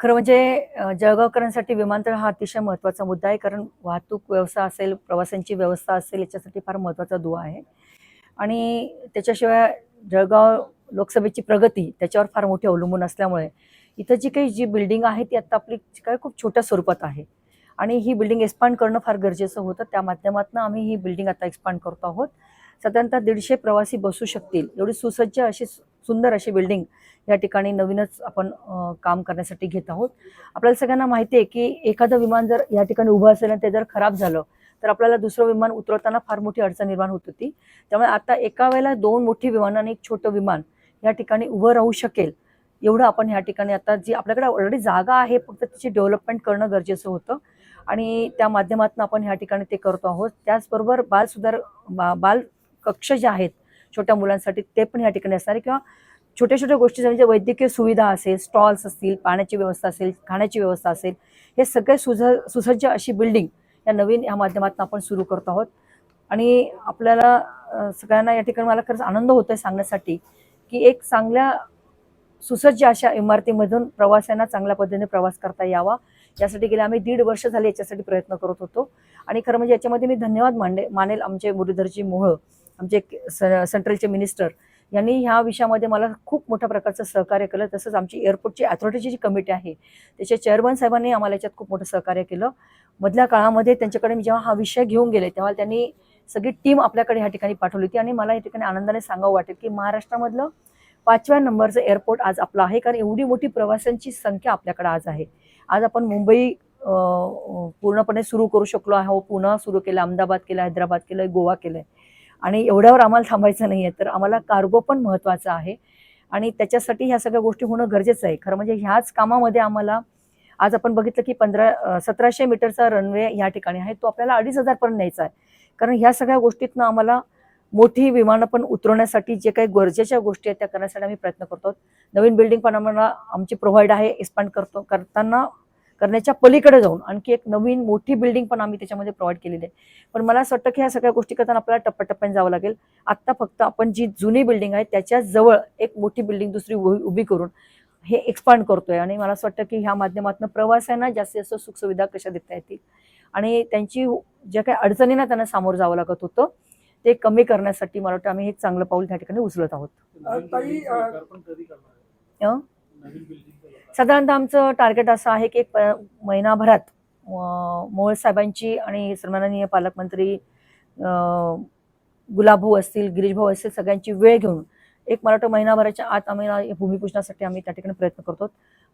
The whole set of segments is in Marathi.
खरं म्हणजे जळगावकरांसाठी विमानतळ हा अतिशय महत्त्वाचा मुद्दा आहे. कारण वाहतूक व्यवस्था असेल प्रवाशांची व्यवस्था असेल याच्यासाठी फार महत्त्वाचा दुवा आहे. आणि त्याच्याशिवाय जळगाव लोकसभेची प्रगती त्याच्यावर फार मोठी अवलंबून असल्यामुळे इथं जी काही जी बिल्डिंग आहे ती आता आपली काय खूप छोट्या स्वरूपात आहे. आणि ही बिल्डिंग एक्सपांड करणं फार गरजेचं होतं. त्या माध्यमातून आम्ही ही बिल्डिंग आता एक्सपांड करतो आहोत. साधारणतः दीडशे प्रवासी बसू शकतील. एवढी सुसज्ज अशी सुंदर अशी बिल्डिंग या ठिकाणी नवीनच आपण काम करण्यासाठी घेत आहोत. आपल्याला सगळ्यांना माहिती आहे की एखादं विमान जर या ठिकाणी उभं असेल आणि ते जर खराब झालं तर आपल्याला दुसरं विमान उतरवताना फार मोठी अडचण निर्माण होत होती. त्यामुळे आता एका वेळेला दोन मोठी विमानं आणि एक छोटं विमान या ठिकाणी उभं राहू शकेल एवढं आपण या ठिकाणी आता जी आपल्याकडे ऑलरेडी जागा आहे फक्त तिची डेव्हलपमेंट करणं गरजेचं होतं. आणि त्या माध्यमातून आपण ह्या ठिकाणी ते करतो आहोत. त्याचबरोबर बाल सुधार बा- बाल कक्ष जे आहेत छोट्या मुलांसाठी ते पण या ठिकाणी असणार आहे. किंवा छोट्या छोट्या गोष्टी म्हणजे वैद्यकीय सुविधा असेल स्टॉल्स असतील पाण्याची व्यवस्था असेल खाण्याची व्यवस्था असेल हे सगळे सुज सुसज्ज अशी बिल्डिंग या नवीन या माध्यमातून आपण सुरू करत आहोत. आणि आपल्याला सगळ्यांना या ठिकाणी मला खरंच आनंद होतोय सांगण्यासाठी की एक चांगल्या सुसज्ज अशा इमारतीमधून प्रवाशांना चांगल्या पद्धतीने प्रवास करता यावा. यासाठी गेले आम्ही दीड वर्ष झाले याच्यासाठी प्रयत्न करत होतो. आणि खरं म्हणजे याच्यामध्ये मी धन्यवाद मांडे मानेल आमचे मुरलीधरजी मोहळ. आमचे स- सेंट्रलचे मिनिस्टर यांनी ह्या विषयामध्ये मला खूप मोठ्या प्रकारचं सहकार्य केलं. तसंच आमची एअरपोर्टची अथॉरिटीची जी कमिटी आहे त्याचे चेअरमन साहेबांनी आम्हाला याच्यात खूप मोठं सहकार्य केलं. मधल्या काळामध्ये त्यांच्याकडे मी जेव्हा हा विषय घेऊन गेले तेव्हा त्यांनी सगळी टीम आपल्याकडे ह्या ठिकाणी पाठवली होती आणि मला या ठिकाणी आनंदाने सांगावं वाटेल की महाराष्ट्रामधलं पाचव्या नंबरचं एअरपोर्ट आज आपलं आहे. कारण एवढी मोठी प्रवाशांची संख्या आपल्याकडे आज आहे. आज आपण मुंबई पूर्णपणे सुरू करू शकलो आहो पुणे सुरू केलं अहमदाबाद केलं हैदराबाद केलं गोवा केलं आहे आणि एवढ्यावर आम्हाला थांबायचं नाही आहे तर आम्हाला कार्गो पण महत्त्वाचा आहे. आणि त्याच्यासाठी ह्या सगळ्या गोष्टी होणं गरजेचं आहे. खरं म्हणजे ह्याच कामामध्ये आम्हाला आज आपण बघितलं की पंधरा सतराशे मीटरचा रनवे ह्या ठिकाणी आहे. तो आपल्याला अडीच हजारपर्यंत न्यायचा आहे. कारण ह्या सगळ्या गोष्टीतनं आम्हाला मोठी विमानं पण उतरवण्यासाठी जे काही गरजेच्या गोष्टी आहेत त्या करण्यासाठी आम्ही प्रयत्न करतो. नवीन बिल्डिंग पण आम्हाला आमची प्रोव्हाइड आहे. एक्सपांड करतो करताना करण्याच्या पलीकडे जाऊन आणखी एक नवीन मोठी बिल्डिंग पण आम्ही त्याच्यामध्ये प्रोव्हाइड केलेली आहे. पण मला असं वाटतं की ह्या सगळ्या गोष्टी करताना आपल्याला टप्प्याटप्प्याने जावं लागेल. आत्ता फक्त आपण जी जुनी बिल्डिंग आहे त्याच्याजवळ एक मोठी बिल्डिंग दुसरी उभी उभी करून हे एक्सपांड करतोय. आणि मला असं वाटतं की ह्या माध्यमातून प्रवाशांना जास्तीत जास्त सुखसुविधा कशा देता येतील? आणि त्यांची ज्या काही अडचणींना त्यांना सामोरं जावं लागत होतं ते कमी करण्यासाठी मला वाटतं आम्ही हे चांगलं पाऊल त्या ठिकाणी उचलत आहोत. साधारणतः आमचं टार्गेट असं आहे की एक प- महिनाभरात मोळ साहेबांची आणि सन्माननीय पालकमंत्री गुलाबभाऊ असतील गिरीशभाऊ असतील सगळ्यांची वेळ घेऊन एक मला वाटतं महिनाभराच्या आत आम्ही भूमिपूजनासाठी आम्ही त्या ठिकाणी प्रयत्न करतो.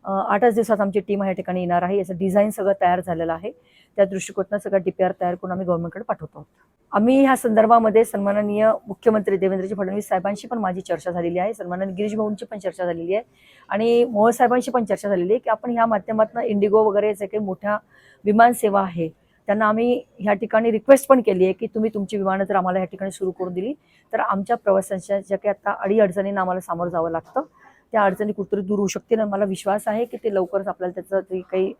आठच दिवसात आमची टीम या ठिकाणी येणार आहे. याचं डिझाईन सगळं तयार झालेलं आहे. त्या दृष्टिकोनातून सगळं डीपीआर तयार करून आम्ही गव्हर्नमेंटकडे पाठवतो. आम्ही ह्या संदर्भामध्ये सन्माननीय मुख्यमंत्री देवेंद्रजी फडणवीस साहेबांशी पण माझी चर्चा झालेली आहे. सन्माननीय गिरीश भाऊंची पण चर्चा झालेली आहे. आणि मोहळ साहेबांशी पण चर्चा झालेली आहे की आपण ह्या माध्यमातून इंडिगो वगैरे जे काही मोठ्या विमान सेवा आहे त्यांना आम्ही ह्या ठिकाणी रिक्वेस्ट पण केली आहे की तुम्ही तुमची विमानं जर आम्हाला ह्या ठिकाणी सुरू करून दिली तर आमच्या प्रवाशांच्या ज्या काही आता अडीअडचणींना आम्हाला सामोरं जावं लागतं. त्या अडचणी कुठतरी दूर होऊ शकतील आणि मला विश्वास आहे की ते लवकरच आपल्याला त्याचं जे काही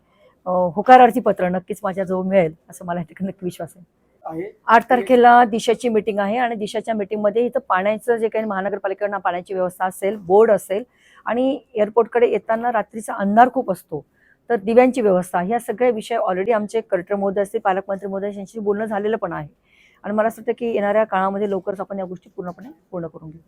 होकारार्थी पत्र नक्कीच माझ्याजवळ मिळेल असं मला या ठिकाणी नक्की विश्वास आहे. आहे. आठ तारखेला दिशाची मीटिंग आहे आणि दिशाच्या मीटिंगमध्ये इथं पाण्याचं जे काही महानगरपालिकेकडनं पाण्याची व्यवस्था असेल बोर्ड असेल आणि एअरपोर्टकडे येताना रात्रीचा अंधार खूप असतो. तर दिव्यांची व्यवस्था ह्या सगळे विषय ऑलरेडी आमचे कलेक्टर महोदय असतील पालकमंत्री महोदय यांच्याशी बोलणं झालेलं पण आहे. आणि मला असं वाटतं की येणाऱ्या काळामध्ये लवकरच आपण या गोष्टी पूर्णपणे पूर्ण करून घेऊ.